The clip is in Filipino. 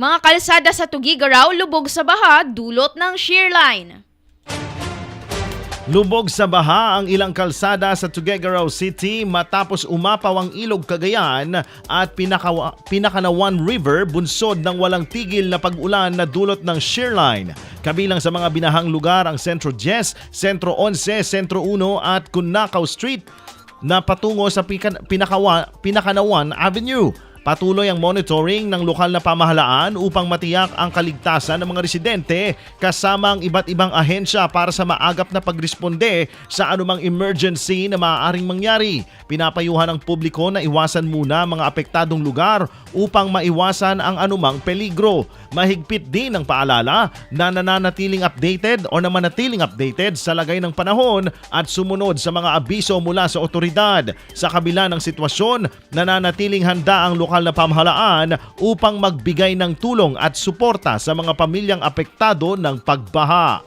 Mga kalsada sa Tugigaraw lubog sa baha dulot ng shear line. Lubog sa baha ang ilang kalsada sa Tuguegarao City matapos umapaw ang ilog Cagayan at pinakawa, Pinakanawan River bunsod ng walang tigil na pag-ulan na dulot ng shear line. Kabilang sa mga binahang lugar ang Centro 10, Centro 11, Centro 1 at Cunacao Street na patungo sa Pinakawa, Pinakanawan Avenue. Patuloy ang monitoring ng lokal na pamahalaan upang matiyak ang kaligtasan ng mga residente kasama ang iba't ibang ahensya para sa maagap na pagresponde sa anumang emergency na maaaring mangyari. Pinapayuhan ang publiko na iwasan muna mga apektadong lugar upang maiwasan ang anumang peligro. Mahigpit din ang paalala na nananatiling updated o na manatiling updated sa lagay ng panahon at sumunod sa mga abiso mula sa otoridad. Sa kabila ng sitwasyon, nananatiling handa ang lokal na pamahalaan upang magbigay ng tulong at suporta sa mga pamilyang apektado ng pagbaha.